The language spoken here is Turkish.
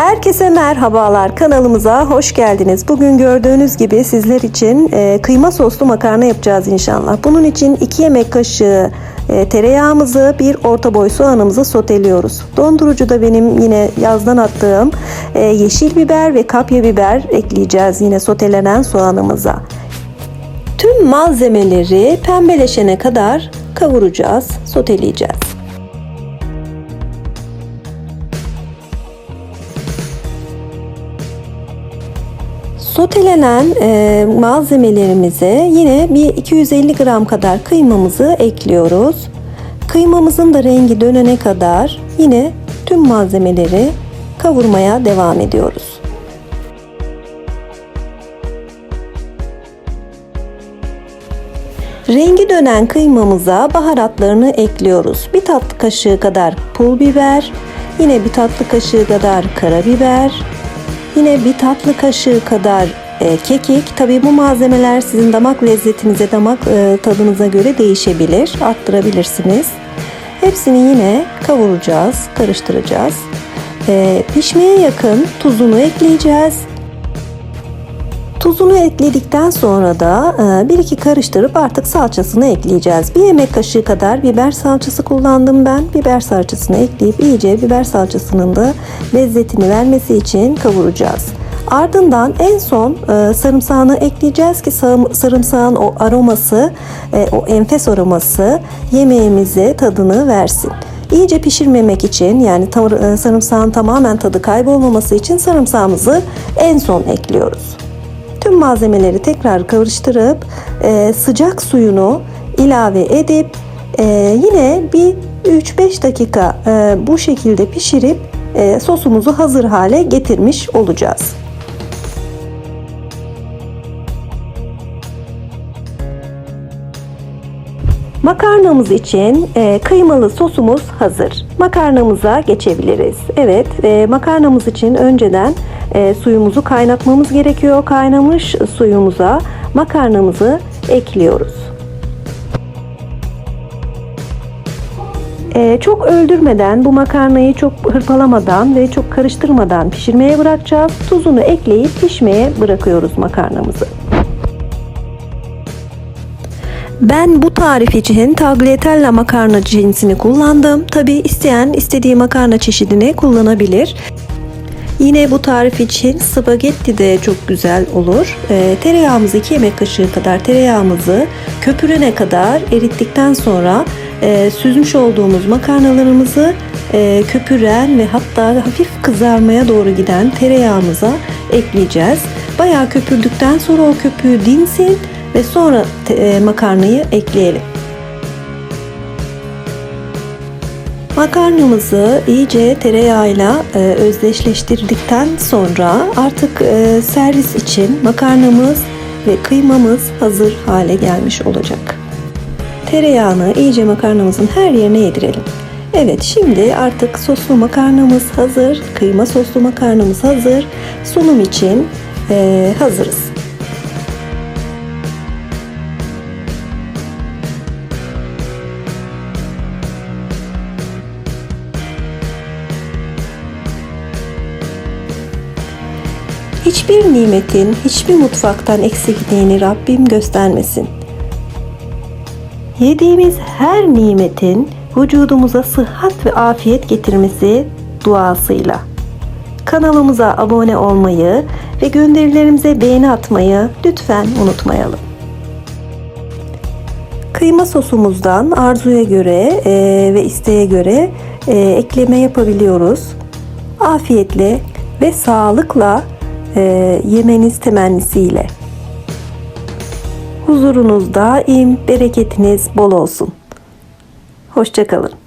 Herkese merhabalar kanalımıza hoş geldiniz. Bugün gördüğünüz gibi sizler için e, kıyma soslu makarna yapacağız inşallah. Bunun için 2 yemek kaşığı e, tereyağımızı bir orta boy soğanımızı soteliyoruz. Dondurucuda benim yine yazdan attığım e, yeşil biber ve kapya biber ekleyeceğiz yine sotelenen soğanımıza. Tüm malzemeleri pembeleşene kadar kavuracağız, soteleyeceğiz. Sotelenen e, malzemelerimize yine bir 250 gram kadar kıymamızı ekliyoruz. Kıymamızın da rengi dönene kadar yine tüm malzemeleri kavurmaya devam ediyoruz. Rengi dönen kıymamıza baharatlarını ekliyoruz. Bir tatlı kaşığı kadar pul biber, yine bir tatlı kaşığı kadar karabiber, Yine bir tatlı kaşığı kadar e, kekik. Tabi bu malzemeler sizin damak lezzetinize, damak e, tadınıza göre değişebilir. Arttırabilirsiniz. Hepsini yine kavuracağız, karıştıracağız. E, pişmeye yakın tuzunu ekleyeceğiz. Tuzunu ekledikten sonra da e, bir iki karıştırıp artık salçasını ekleyeceğiz. Bir yemek kaşığı kadar biber salçası kullandım ben. Biber salçasını ekleyip iyice biber salçasının da lezzetini vermesi için kavuracağız. Ardından en son e, sarımsağını ekleyeceğiz ki sarımsağın o aroması, e, o enfes aroması yemeğimize tadını versin. İyice pişirmemek için yani sarımsağın tamamen tadı kaybolmaması için sarımsağımızı en son ekliyoruz. Tüm malzemeleri tekrar karıştırıp e, sıcak suyunu ilave edip e, yine bir 3-5 dakika e, bu şekilde pişirip e, sosumuzu hazır hale getirmiş olacağız. Makarnamız için e, kıymalı sosumuz hazır. Makarnamıza geçebiliriz. Evet, e, makarnamız için önceden e, suyumuzu kaynatmamız gerekiyor. Kaynamış suyumuza makarnamızı ekliyoruz. E, çok öldürmeden, bu makarnayı çok hırpalamadan ve çok karıştırmadan pişirmeye bırakacağız. Tuzunu ekleyip pişmeye bırakıyoruz makarnamızı. Ben bu tarif için tagliatella makarna cinsini kullandım. Tabi isteyen istediği makarna çeşidini kullanabilir. Yine bu tarif için spagetti de çok güzel olur. E, tereyağımızı 2 yemek kaşığı kadar tereyağımızı köpürene kadar erittikten sonra e, süzmüş olduğumuz makarnalarımızı e, köpüren ve hatta hafif kızarmaya doğru giden tereyağımıza ekleyeceğiz. Bayağı köpürdükten sonra o köpüğü dinsin ve sonra e, makarnayı ekleyelim. Makarnamızı iyice tereyağıyla e, özdeşleştirdikten sonra artık e, servis için makarnamız ve kıymamız hazır hale gelmiş olacak. Tereyağını iyice makarnamızın her yerine yedirelim. Evet şimdi artık soslu makarnamız hazır, kıyma soslu makarnamız hazır. Sunum için e, hazırız. Hiçbir nimetin hiçbir mutfaktan eksikliğini Rabbim göstermesin. Yediğimiz her nimetin vücudumuza sıhhat ve afiyet getirmesi duasıyla. Kanalımıza abone olmayı ve gönderilerimize beğeni atmayı lütfen unutmayalım. Kıyma sosumuzdan arzuya göre e, ve isteğe göre e, ekleme yapabiliyoruz. Afiyetle ve sağlıkla e, yemeniz temennisiyle. Huzurunuz daim, bereketiniz bol olsun. Hoşçakalın.